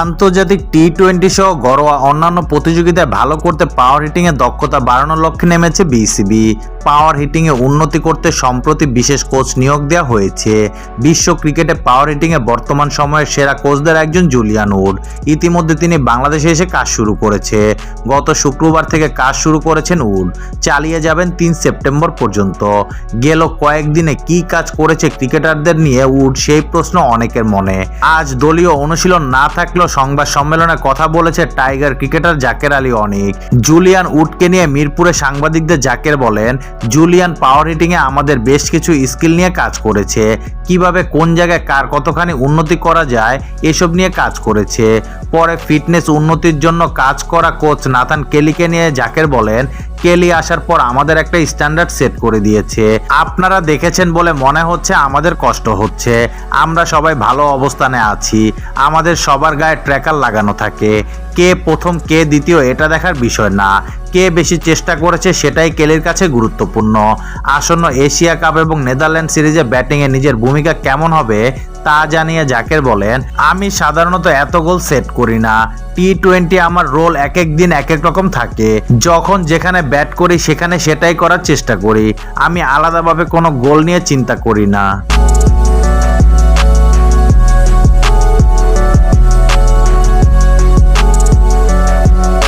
আন্তর্জাতিক T twenty সহ ঘরোয়া অন্যান্য প্রতিযোগিতায় ভালো করতে পাওয়ার হিটিং এর দক্ষতা বাড়ানোর লক্ষ্যে নেমেছে বিসিবি। পাওয়ার হিটিং এ উন্নতি করতে সম্প্রতি বিশেষ কোচ নিয়োগ দেওয়া হয়েছে। বিশ্ব ক্রিকেটে পাওয়ার হিটিং এ বর্তমান সময়ের সেরা কোচদের একজন জুলিয়ান উড ইতিমধ্যে তিনি বাংলাদেশে এসে কাজ শুরু করেছে। গত শুক্রবার থেকে কাজ শুরু করেছেন উড চালিয়ে যাবেন তিন সেপ্টেম্বর পর্যন্ত। গেল কয়েকদিনে কি কাজ করেছে ক্রিকেটারদের নিয়ে উড সেই প্রশ্ন অনেকের মনে। আজ দলীয় অনুশীলন না থাকলেও সংবাদ সম্মেলনে কথা বলেছে টাইগার ক্রিকেটার জাকের আলী অনেক। জুলিয়ান উডকে নিয়ে মিরপুরে সাংবাদিকদের জাকের বলেন জুলিয়ান পাওয়ার হিটিংয়ে আমাদের বেশ কিছু স্কিল নিয়ে কাজ করেছে। কীভাবে কোন জায়গায় কার কতখানি উন্নতি করা যায়, এসব নিয়ে কাজ করেছে। পরে ফিটনেস উন্নতির জন্য কাজ করা কোচ নাথান কেলিকে নিয়ে জাকের বলেন, কেলি আসার পর আমাদের একটা স্ট্যান্ডার্ড সেট করে দিয়েছে। আপনারা দেখেছেন বলে মনে হচ্ছে আমাদের কষ্ট হচ্ছে। আমরা সবাই ভালো অবস্থানে আছি। আমাদের সবার গায়ে ট্র্যাকার লাগানো থাকে। কে প্রথম, কে দ্বিতীয় এটা দেখার বিষয় না। কে বেশি চেষ্টা করেছে সেটাই কেলির কাছে গুরুত্বপূর্ণ। আসন্ন এশিয়া কাপ এবং নেদারল্যান্ড সিরিজে ব্যাটিংয়ে নিজের ভূমিকা কেমন হবে তা জানিয়ে জাকের বলেন, আমি সাধারণত এত গোল সেট করি না। টি টোয়েন্টি আমার রোল এক এক দিন এক এক রকম থাকে। যখন যেখানে ব্যাট করি সেখানে সেটাই করার চেষ্টা করি। আমি আলাদাভাবে কোনো গোল নিয়ে চিন্তা করি না।